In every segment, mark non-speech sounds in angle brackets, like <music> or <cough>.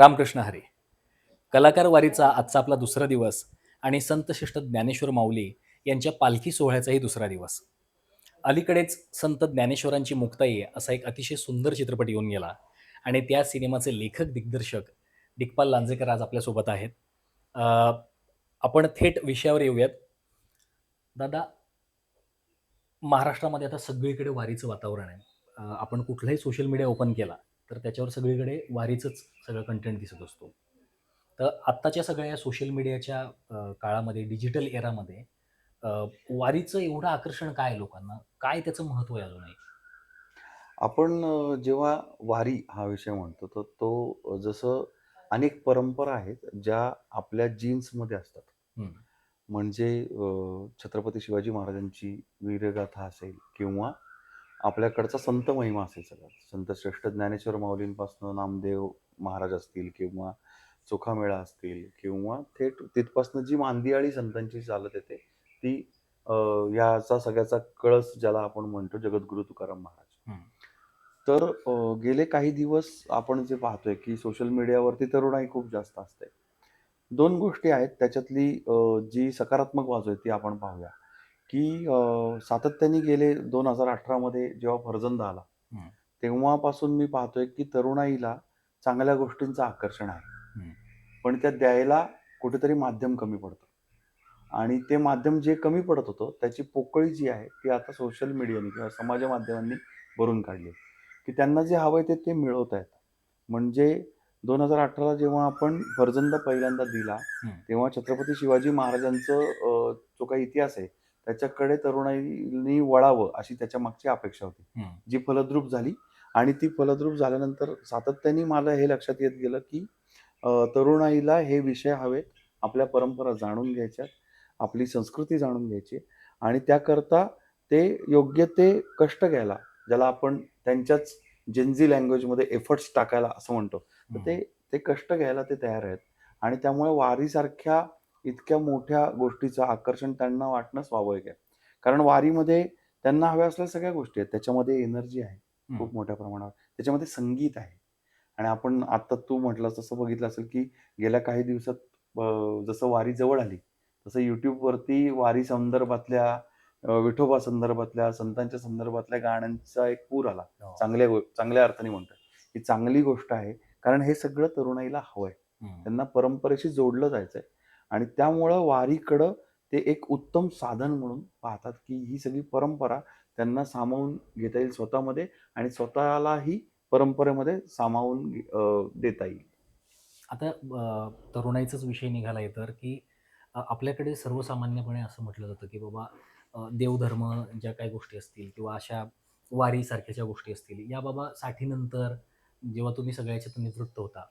रामकृष्ण हरी. कलाकार वारीचा आजचा आपला दुसरा दिवस आणि संतशिष्ट ज्ञानेश्वर माऊली यांच्या पालखी सोहळ्याचाही दुसरा दिवस. अलीकडेच संत ज्ञानेश्वरांची मुक्ताई असा एक अतिशय सुंदर चित्रपट येऊन गेला आणि त्या सिनेमाचे लेखक दिग्दर्शक दिग्पाल लांजेकर आज आपल्यासोबत आहेत. आपण थेट विषयावर येऊयात. दादा महाराष्ट्रामध्ये आता सगळीकडे वारीचं वातावरण आहे. आपण कुठलाही सोशल मीडिया ओपन केला तर त्याच्यावर सगळीकडे वारीचंच सगळं कंटेंट दिसत असतो. तर आत्ताच्या सगळ्या या सोशल मीडियाच्या काळामध्ये डिजिटल एरामध्ये वारीचं एवढं आकर्षण काय आहे लोकांना? काय त्याचं महत्त्व आहे अजूनही? आपण जेव्हा वारी हा विषय म्हणतो तर तो जसं अनेक परंपरा आहेत ज्या आपल्या जीन्समध्ये असतात. म्हणजे छत्रपती शिवाजी महाराजांची वीरगाथा असेल किंवा आपल्याकडचा संत महिमा असेल सगळा. संत श्रेष्ठ ज्ञानेश्वर माऊलींपासून नामदेव महाराज असतील किंवा चोखामेळा असतील किंवा थेट तिथपासून जी मांदियाळी संतांची चालत येते ती याचा सगळ्याचा कळस ज्याला आपण म्हणतो जगद्गुरु तुकाराम महाराज. तर गेले काही दिवस आपण जे पाहतोय की सोशल मीडियावरती तरुणाई खूप जास्त असते. दोन गोष्टी आहेत त्याच्यातली जी सकारात्मक बाजू आहे ती आपण पाहूया. की अ, सातत्याने गेले दोन हजार अठरामध्ये जेव्हा फर्जंद आला. तेव्हापासून मी पाहतोय की तरुणाईला चांगल्या गोष्टींचं आकर्षण आहे. पण त्या द्यायला कुठेतरी माध्यम कमी पडतं आणि ते माध्यम जे कमी पडत होतं त्याची पोकळी जी आहे ती आता सोशल मीडियाने किंवा समाज माध्यमांनी भरून काढली आहे. की त्यांना जे हवंय ते ते मिळवत आहेत म्हणजे दोन हजार अठराला जेव्हा आपण फर्जंद पहिल्यांदा दिला. तेव्हा छत्रपती शिवाजी महाराजांचं अ, जो काही इतिहास आहे त्याच्याकडे तरुणाईनी वळावं अशी त्याच्या मागची अपेक्षा होती. जी फलद्रूप झाली आणि ती फलद्रूप झाल्यानंतर सातत्याने मला हे लक्षात येत गेलं की तरुणाईला हे विषय हवेत आपल्या परंपरा जाणून घ्यायच्यात आपली संस्कृती जाणून घ्यायची आणि त्याकरता ते योग्य ते कष्ट घ्यायला ज्याला आपण त्यांच्याच जेन्झी लँग्वेजमध्ये एफर्ट्स टाकायला असं म्हणतो. तर ते ते कष्ट घ्यायला ते तयार आहेत आणि त्यामुळे वारीसारख्या इतक्या मोठ्या गोष्टीचं आकर्षण त्यांना वाटणं स्वाभाविक आहे. कारण वारीमध्ये त्यांना हव्या असलेल्या सगळ्या गोष्टी आहेत. त्याच्यामध्ये एनर्जी आहे खूप. मोठ्या प्रमाणावर. त्याच्यामध्ये संगीत आहे. आणि आपण आता तू म्हटलं तसं बघितलं असेल की गेल्या काही दिवसात जसं वारी जवळ आली तसं युट्यूबवरती वारी संदर्भातल्या विठोबा संदर्भातल्या संतांच्या संदर्भातल्या गाण्यांचा एक पूर आला. हो. चांगल्या चांगल्या अर्थाने म्हणतोय. ही चांगली गोष्ट आहे. कारण हे सगळं तरुणाईला हवंय. त्यांना परंपरेशी जोडलं जायचंय. आणि त्यामुळं वारीकडं ते एक उत्तम साधन म्हणून पाहतात की ही सगळी परंपरा त्यांना सामावून घेता येईल स्वतःमध्ये आणि स्वतःलाही परंपरेमध्ये सामावून देता येईल. आता तरुणाईचाच विषय निघाला आहे तर की आपल्याकडे सर्वसामान्यपणे असं म्हटलं जातं की बाबा देवधर्म ज्या काही गोष्टी असतील किंवा अशा वारीसारख्या ज्या गोष्टी असतील या बाबा साठीनंतर जेव्हा तुम्ही सगळ्याच्यात निवृत्त होता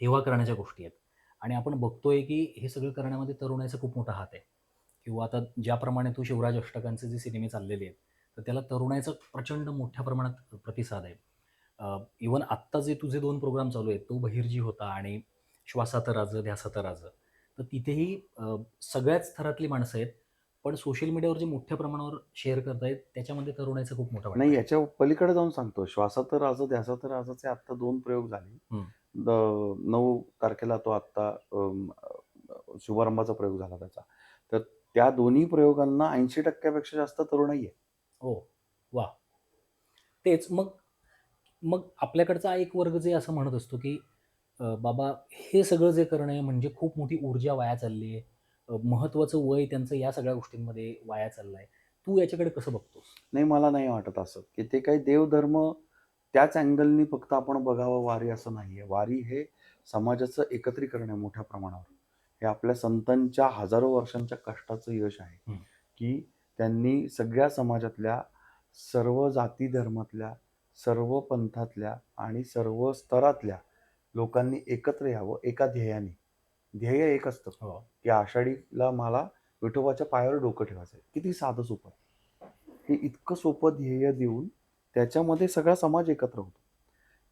तेव्हा करण्याच्या गोष्टी आहेत. आणि आपण बघतोय की हे सगळं करण्यामध्ये तरुणाईचा खूप मोठा हात आहे किंवा आता ज्याप्रमाणे तू शिवराज अष्टकांचे जे सिनेमे चाललेले आहेत तर त्याला तरुणाईचा प्रचंड मोठ्या प्रमाणात प्रतिसाद आहे इवन आत्ता जे तुझे दोन प्रोग्राम चालू आहेत तो बहिर्जी होता आणि श्वासात राज ध्यासात राज तर तिथेही सगळ्याच थरातली माणसं आहेत पण सोशल मीडियावर जे मोठ्या प्रमाणावर शेअर करतायत त्याच्यामध्ये तरुणाईचा खूप मोठा नाही. याच्या पलीकडे जाऊन सांगतो श्वासात राज ध्यासात राजाचे आता दोन प्रयोग झाले. द- नऊ तारखेला तो आता अम, अ, शुभारंभाचा प्रयोग झाला त्याचा. तर त्या दोन्ही प्रयोगांना ऐंशी टक्क्यापेक्षा जास्त तरुणाई आहे हो. वा. तेच मग मग आपल्याकडचा एक वर्ग जे असं म्हणत असतो की अ, बाबा हे सगळं जे करणं आहे म्हणजे खूप मोठी ऊर्जा वाया चालली आहे अ, महत्त्वाचं वय त्यांचं या सगळ्या गोष्टींमध्ये वाया चाललं आहे तू याच्याकडे कसं बघतोस? नाही मला नाही वाटत असं. की ते काही देवधर्म त्याच अँगलनी फक्त आपण बघावं वारी असं नाहीये. वारी हे समाजाचं एकत्रीकरण आहे मोठ्या प्रमाणावर. हे आपल्या संतांच्या हजारो वर्षांच्या कष्टाचं यश आहे. की त्यांनी सगळ्या समाजातल्या सर्व जाती धर्मातल्या सर्व पंथातल्या आणि सर्व स्तरातल्या लोकांनी एकत्र यावं एका ध्येयाने. ध्येय एक असतं हो. की आषाढीला मला विठोबाच्या पायावर डोकं ठेवायचं आहे किती साधं सोपं. हे इतकं सोपं ध्येय देऊन त्याच्यामध्ये सगळा समाज एकत्र होतो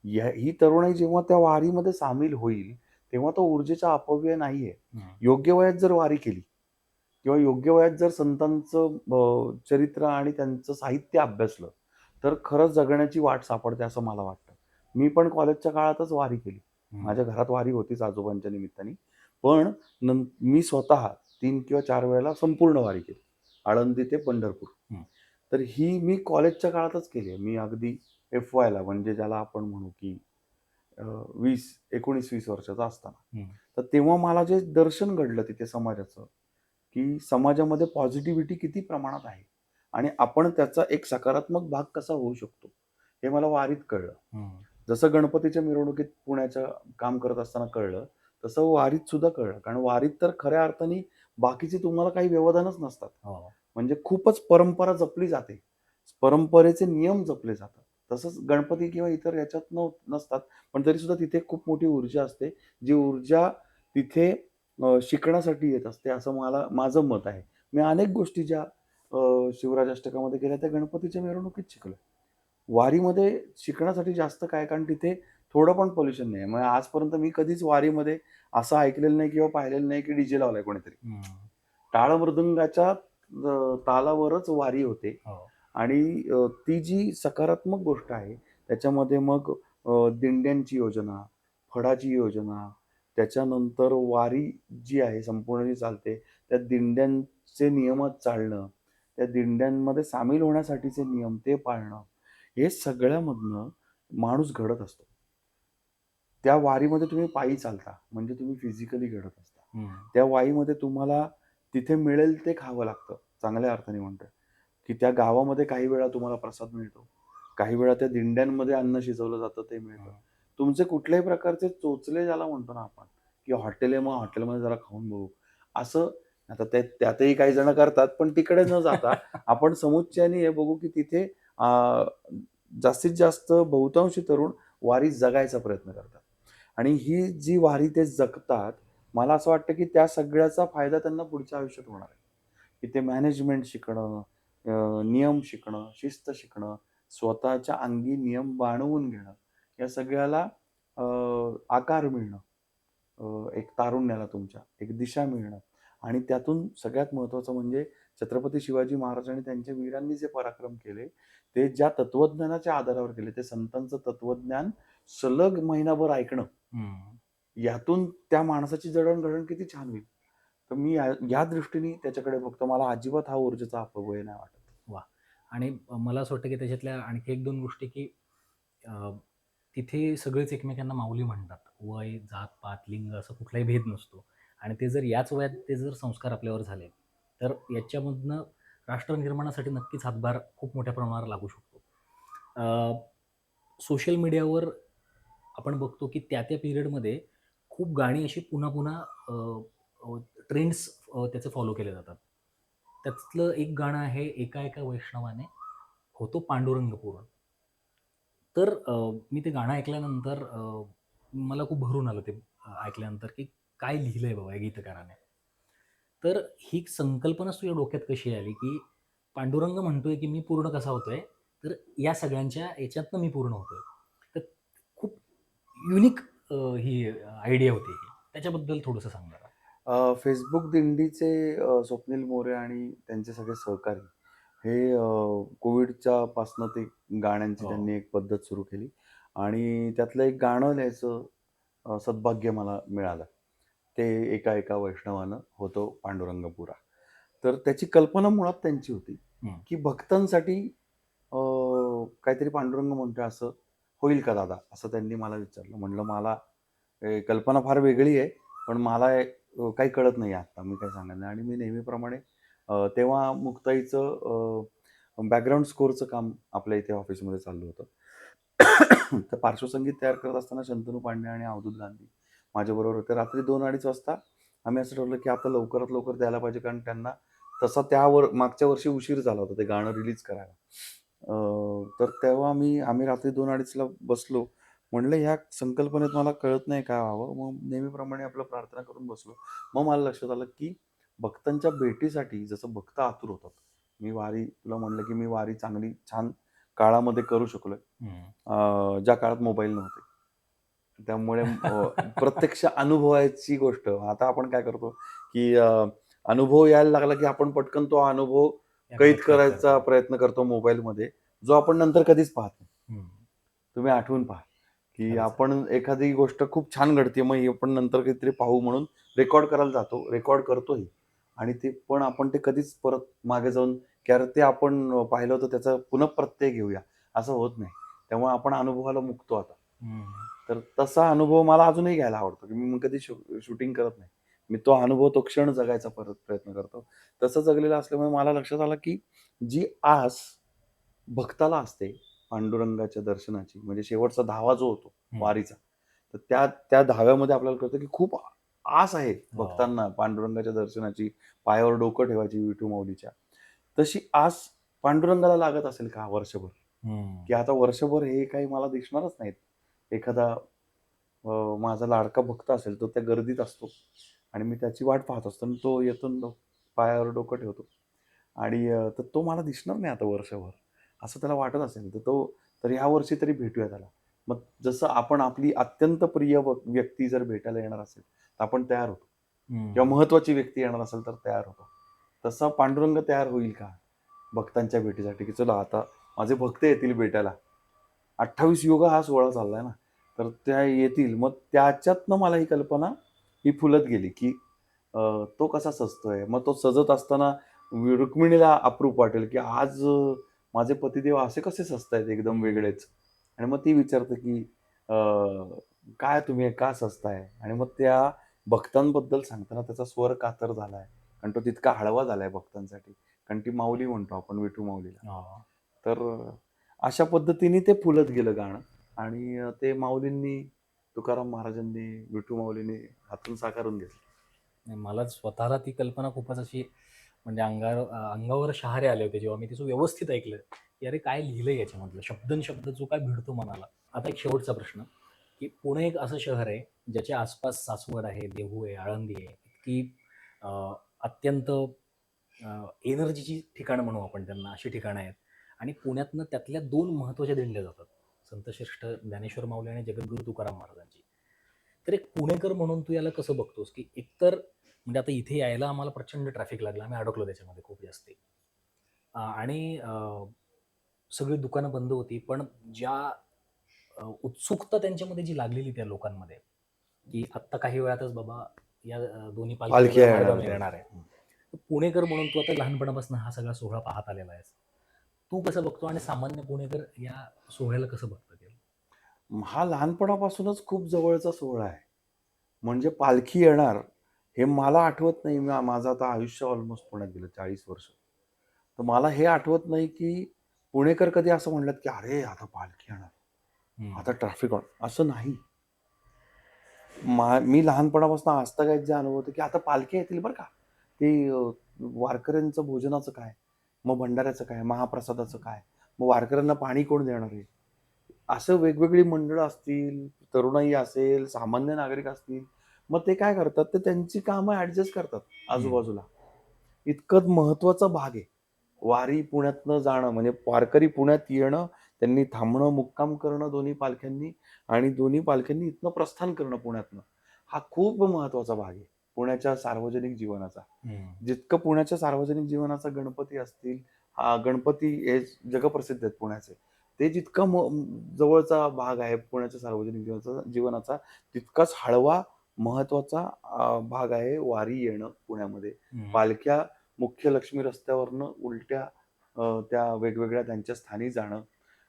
या- ही तरुणाई जेव्हा त्या वारीमध्ये सामील होईल तेव्हा तो ऊर्जेचा अपव्यय नाहीये. योग्य वयात जर वारी केली किंवा योग्य वयात जर संतांचं चरित्र आणि त्यांचं साहित्य अभ्यासलं तर खरंच जगण्याची वाट सापडते असं मला वाटतं मी पण कॉलेजच्या काळातच वारी केली. माझ्या घरात वारी होतीच आजोबांच्या निमित्ताने पण मी स्वतः तीन किंवा चार वेळेला संपूर्ण वारी केली आळंदी ते पंढरपूर. तर ही मी कॉलेजच्या काळातच केली आहे मी अगदी एफ वायला म्हणजे ज्याला आपण म्हणू की वीस एकोणीस वीस वर्षाचा असताना. तर तेव्हा मला जे दर्शन घडलं तिथे समाजाचं की समाजामध्ये पॉझिटिव्हिटी किती प्रमाणात आहे आणि आपण त्याचा एक सकारात्मक भाग कसा होऊ शकतो हे मला वारीत कळलं. जसं गणपतीच्या मिरवणुकीत पुण्याचं काम करत असताना कळलं तसं वारीत सुद्धा कळलं कारण वारीत तर खऱ्या अर्थाने बाकीचे तुम्हाला काही व्यवधानच नसतात हो. म्हणजे खूपच परंपरा जपली जाते. परंपरेचे नियम जपले जातात. तसंच गणपती किंवा इतर याच्यात न नसतात. पण तरी सुद्धा तिथे खूप मोठी ऊर्जा असते. जी ऊर्जा तिथे शिकण्यासाठी येत असते असं मला माझं मत आहे. मी अनेक गोष्टी ज्या शिवराज अष्टकामध्ये केल्या त्या गणपतीच्या मिरवणुकीत शिकलो वारीमध्ये शिकण्यासाठी जास्त काय? कारण तिथे थोडं पण पोल्युशन नाही मग आजपर्यंत मी कधीच वारीमध्ये असं ऐकलेलं नाही किंवा पाहिलेलं नाही की डीजे लावलाय कोणीतरी. टाळ मृदुंगाच्या तालावरच वारी होते हो. आणि ती जी सकारात्मक गोष्ट आहे त्याच्यामध्ये मग दिंड्यांची योजना फडाची योजना त्याच्यानंतर वारी जी आहे संपूर्ण जी चालते त्या दिंड्यांचे नियमात चालणं त्या दिंड्यांमध्ये सामील होण्यासाठीचे नियम ते पाळणं हे सगळ्यामधनं माणूस घडत असतो त्या वारीमध्ये तुम्ही पायी चालता म्हणजे तुम्ही फिजिकली घडत असता. त्या वाईमध्ये तुम्हाला तिथे मिळेल ते खावं लागतं चांगल्या अर्थाने म्हणतोय. की त्या गावामध्ये काही वेळा तुम्हाला प्रसाद मिळतो काही वेळा त्या दिंड्यांमध्ये अन्न शिजवलं जातं ते मिळतं. तुमचे कुठल्याही प्रकारचे चोचले ज्याला म्हणतो ना आपण की हॉटेल आहे मग हॉटेलमध्ये जरा खाऊन बघू. असं आता ते त्यातही काही जण करतात पण तिकडे न जाता <laughs> आपण समुच्चयाने हे बघू की तिथे अं, जास्तीत जास्त बहुतांशी तरुण वारी जगायचा प्रयत्न करतात. आणि ही जी वारी ते जगतात मला असं वाटतं की त्या सगळ्याचा फायदा त्यांना पुढच्या आयुष्यात होणार आहे. की ते मॅनेजमेंट शिकणं नियम शिकणं शिस्त शिकणं स्वतःच्या अंगी नियम बाणवून घेणं या सगळ्याला आकार मिळणं एक तारुण्याला तुमच्या एक दिशा मिळणं. आणि त्यातून सगळ्यात महत्त्वाचं म्हणजे छत्रपती शिवाजी महाराज आणि त्यांच्या वीरांनी जे पराक्रम केले ते ज्या तत्वज्ञानाच्या आधारावर केले ते संतांचं तत्वज्ञान सलग महिनाभर ऐकणं. यातून त्या माणसाची जडणघडण किती छान होईल. तर मी या या दृष्टीने त्याच्याकडे बघतो. मला अजिबात हा ऊर्जेचा अपव्यय नाही वाटत. वा. आणि मला असं वाटतं की त्याच्यातल्या आणखी एक दोन गोष्टी की तिथे सगळेच एकमेकांना माऊली म्हणतात. वय जात पात लिंग असं कुठलाही भेद नसतो. आणि ते जर याच वयात ते जर संस्कार आपल्यावर झाले तर याच्यामधनं राष्ट्र निर्माणासाठी नक्कीच हातभार खूप मोठ्या प्रमाणावर लागू शकतो. सोशल मीडियावर आपण बघतो की त्या त्या पिरियडमध्ये खूप गाणी अशी पुन्हा पुन्हा ट्रेंड्स त्याचे फॉलो केले जातात. त्यातलं एक गाणं आहे एका एका वैष्णवाने होतो पांडुरंग पूर्ण. तर मी ते गाणं ऐकल्यानंतर मला खूप भरून आलं ते ऐकल्यानंतर की काय लिहिलंय बाबा या गीतकाराने. तर ही संकल्पनाच तुझ्या डोक्यात कशी आली की पांडुरंग म्हणतोय की मी पूर्ण कसा होतोय तर या सगळ्यांच्या याच्यातनं मी पूर्ण होतोय. तर खूप युनिक ही आयडिया होती ही त्याच्याबद्दल थोडंसं सांग जरा अ, फेसबुक दिंडीचे स्वप्नील मोरे आणि त्यांचे सगळे सहकारी हे कोविडच्या पासनं ते गाण्यांची हो. त्यांनी एक पद्धत सुरू केली आणि त्यातलं एक गाणं लिहायचं सद्भाग्य मला मिळालं ते एका एका वैष्णवानं होतो पांडुरंगपुरा तर त्याची कल्पना मुळात त्यांची होती. की भक्तांसाठी काहीतरी पांडुरंग म्हणतोय असं होईल का दादा? असं त्यांनी मला विचारलं. म्हणलं मला कल्पना फार वेगळी आहे पण मला काही कळत नाही आत्ता मी काय सांगणार नाही. आणि मी नेहमीप्रमाणे तेव्हा मुक्ताईचं बॅकग्राऊंड स्कोअरचं काम आपल्या इथे ऑफिसमध्ये चाललं होतं. तर पार्श्वसंगीत तयार करत असताना शंतनू पांडे आणि अवधूत गांधी माझ्याबरोबर होते. रात्री दोन अडीच वाजता आम्ही असं ठरवलं की आता लवकरात लवकर द्यायला पाहिजे कारण त्यांना तसा त्यावर मागच्या वर्षी उशीर झाला होता ते गाणं रिलीज करायला. अ, तर तेव्हा मी आम्ही रात्री दोन अडीचला बसलो. म्हणलं ह्या संकल्पनेत मला कळत नाही काय व्हावं. मग नेहमीप्रमाणे आपलं प्रार्थना करून बसलो. मग मला लक्षात आलं की भक्तांच्या भेटीसाठी जसं भक्त आतुर होतात. मी वारी तुला म्हणलं की मी वारी चांगली छान काळामध्ये करू शकलोय. अं, ज्या काळात मोबाईल नव्हते. त्यामुळे अं, प्रत्यक्ष अनुभवायची गोष्ट. आता आपण काय करतो की अं, अनुभव यायला लागला की आपण पटकन तो अनुभव कैद करायचा प्रयत्न करतो मोबाईलमध्ये जो आपण नंतर कधीच पाहत नाही. तुम्ही आठवून पहा की. आपण एखादी गोष्ट खूप छान घडते मग ही आपण नंतर काहीतरी पाहू म्हणून रेकॉर्ड करायला जातो रेकॉर्ड करतोही आणि ते पण आपण ते कधीच परत मागे जाऊन की अरे ते आपण पाहिलं होतं त्याचा पुनःप्रत्यय घेऊया. असं होत नाही. त्यामुळे आपण अनुभवाला मुकतो आता. तर तसा अनुभव मला अजूनही घ्यायला आवडतो की मी कधी शूटिंग करत नाही. मी तो अनुभव तो क्षण जगायचा परत प्रयत्न करतो तसं जगलेलं असल्यामुळे मला लक्षात आलं की जी आस भक्ताला असते पांडुरंगाच्या दर्शनाची म्हणजे शेवटचा धावा जो होतो. वारीचा तर त्या त्या धाव्यामध्ये आपल्याला कळतं की खूप आस आहे हो. भक्तांना पांडुरंगाच्या दर्शनाची पायावर डोकं ठेवायची विठू माऊलीच्या तशी आस पांडुरंगाला लागत असेल का वर्षभर. की आता वर्षभर हे काही मला दिसणारच नाहीत एखादा माझा लाडका भक्त असेल तो त्या गर्दीत असतो आणि मी त्याची वाट पाहत असतो आणि तो येतो न पायावर डोकं ठेवतो. आणि तर तो मला दिसणार नाही आता वर्षभर. असं त्याला वाटत असेल तर तो तर ह्या वर्षी तरी भेटूया त्याला. मग जसं आपण आपली अत्यंत प्रिय व्यक्ती जर भेटायला येणार असेल तर आपण तयार होतो. किंवा महत्वाची व्यक्ती येणार असेल तर तयार होतो. तसा पांडुरंग तयार होईल का? भक्तांच्या भेटीसाठी की चला आता माझे भक्त येतील भेटायला. अठ्ठावीस योगा हा सोहळा चाललाय ना. तर त्या येतील. मग त्याच्यातनं मला ही कल्पना ही फुलत गेली की तो कसा सजतोय? मग तो सजत असताना रुक्मिणीला अप्रूप वाटेल की आज माझे पतिदेव असे कसे सजतायत एकदम वेगळेच? आणि मग ती विचारते की काय तुम्ही का सजताय? आणि मग त्या भक्तांबद्दल सांगताना त्याचा स्वर कातर झालाय. कारण तो तितका हळवा झालाय भक्तांसाठी. कारण ती माऊली म्हणतो आपण विठू माऊलीला. तर अशा पद्धतीने ते फुलत गेलं गाणं. आणि ते माऊलींनी तुकाराम महाराजांनी विठू माऊलींनी हातून साकारून घेतलं. नाही, मला स्वतःला ती कल्पना खूपच अशी म्हणजे अंगावर अंगावर शहारे आले होते जेव्हा मी तिचं व्यवस्थित ऐकलं की अरे काय लिहिलंय याच्यामधलं? शब्दन शब्द जो काय भिडतो मनाला. आता एक शेवटचा प्रश्न की पुणे एक असं शहर आहे ज्याच्या आसपास सासवड आहे देहू आहे आळंदी आहे इतकी अं, अत्यंत एनर्जीची ठिकाणं म्हणू आपण त्यांना अशी ठिकाणं आहेत. आणि पुण्यातनं त्यातल्या दोन महत्त्वाच्या दिंड्या जातात. संतश्रेष्ठ ज्ञानेश्वर माऊली आणि जगद्गुरू तुकाराम महाराजांची. तर एक पुणेकर म्हणून तू याला कसं बघतोस? की एकतर म्हणजे आता इथे यायला आम्हाला प्रचंड ट्रॅफिक लागलं. आम्ही अडकलो त्याच्यामध्ये खूप जास्ती. आणि सगळी दुकानं बंद होती. पण ज्या उत्सुकता त्यांच्यामध्ये जी लागलेली त्या लोकांमध्ये की आत्ता काही वेळातच बाबा या दोन्ही पालख्या येणार आहे. पुणेकर म्हणून तू आता लहानपणापासून हा सगळा सोहळा पाहत आलेला आहेस. तू कसं बघतो आणि सामान्य पुणेकर या सोहळ्याला कसं बघतो ते? हा लहानपणापासूनच खूप जवळचा सोहळा आहे. म्हणजे पालखी येणार हे मला आठवत नाही. मा- माझं आता आयुष्य ऑलमोस्ट पुण्यात गेलं चाळीस वर्ष. तर मला हे आठवत नाही की पुणेकर कधी असं म्हणलं की अरे आता पालखी येणार. आता ट्रॅफिक असं नाही. मा मी लहानपणापासून आजतागायत जे अनुभवतो की आता पालखी येतील बरं का. ते वारकऱ्यांचं भोजनाचं काय? मग भंडाऱ्याचं काय? महाप्रसादाचं काय? मग वारकऱ्यांना पाणी कोण देणार आहे? असं वेगवेगळी मंडळं असतील तरुणाई असेल सामान्य नागरिक असतील मग ते काय करतात? ते त्यांची कामं ऍडजस्ट करतात आजूबाजूला. इतकं महत्त्वाचा भाग आहे. वारी पुण्यातनं जाणं म्हणजे वारकरी पुण्यात येणं त्यांनी थांबणं मुक्काम करणं दोन्ही पालख्यांनी आणि दोन्ही पालख्यांनी इथनं प्रस्थान करणं पुण्यातनं हा खूप महत्त्वाचा भाग आहे. पुण्याच्या सार्वजनिक जीवनाचा. जितकं पुण्याच्या सार्वजनिक जीवनाचा गणपती असतील हा गणपती हे जगप्रसिद्ध आहेत पुण्याचे. ते जितकं जवळचा भाग आहे पुण्याच्या सार्वजनिक जीवनाचा जीवनाचा तितकाच हळवा महत्त्वाचा भाग आहे वारी येणं पुण्यामध्ये. पालख्या मुख्य लक्ष्मी रस्त्यावरनं उलट्या त्या वेगवेगळ्या त्यांच्या स्थानी जाणं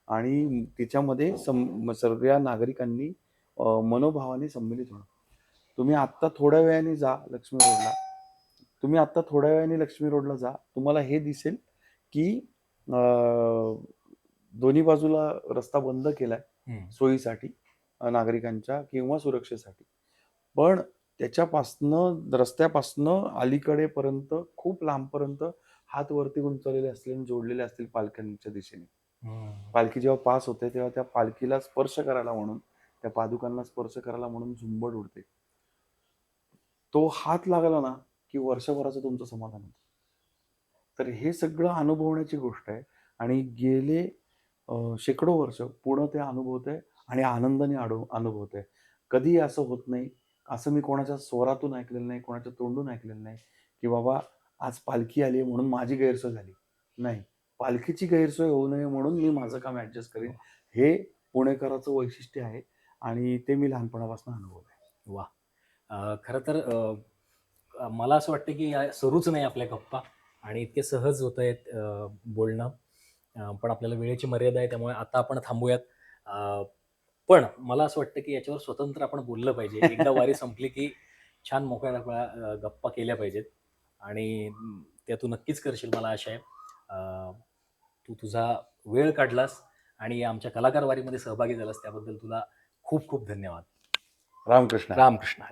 आणि तिच्यामध्ये सम सगळ्या नागरिकांनी मनोभावाने सम्मिलित होणं. तुम्ही आत्ता थोड्या वेळाने जा लक्ष्मी रोडला. तुम्ही आत्ता थोड्या वेळाने लक्ष्मी रोडला जा. तुम्हाला हे दिसेल की दोन्ही बाजूला रस्ता बंद केलाय सोयीसाठी नागरिकांच्या किंवा सुरक्षेसाठी. पण त्याच्यापासनं रस्त्यापासनं अलीकडेपर्यंत खूप लांबपर्यंत हात वरती उंचवलेले असतील आणि जोडलेले असतील पालख्यांच्या दिशेने. पालखी जेव्हा पास होते तेव्हा त्या पालखीला स्पर्श करायला म्हणून त्या पादुकांना स्पर्श करायला म्हणून झुंबड उडते. तो हात लागला ना की वर्षभराचं तुमचं समाधान होतं. तर हे सगळं अनुभवण्याची गोष्ट आहे. आणि गेले शेकडो वर्ष पुढं ते अनुभवत आहे आणि आनंदाने अडव अनुभवत आहे. कधी असं होत नाही. असं मी कोणाच्या स्वरातून ऐकलेलं नाही कोणाच्या तोंडून ऐकलेलं नाही की बाबा आज पालखी आली आहे म्हणून माझी गैरसोय झाली. नाही. पालखीची गैरसोय होऊ नये म्हणून मी माझं काम ऍडजस्ट करेन. हे पुणेकराचं वैशिष्ट्य आहे आणि ते मी लहानपणापासून अनुभवलं वा. अ, खरं तर मला असं वाटतं की या सुरूच नाही आपल्या गप्पा आणि इतके सहज होत आहेत बोलणं. पण आपल्याला वेळेची मर्यादा आहे त्यामुळे आता आपण थांबूयात. पण मला असं वाटतं की याच्यावर स्वतंत्र आपण बोललं पाहिजे. एकदा वारी <laughs> संपली की छान मोकळ्या मोकळ्या गप्पा केल्या पाहिजेत. आणि त्या तू नक्कीच करशील मला आशा आहे. तू तुझा वेळ काढलास आणि आमच्या कलाकार वारीमध्ये सहभागी झालास त्याबद्दल तुला खूप खूप धन्यवाद. रामकृष्ण. रामकृष्ण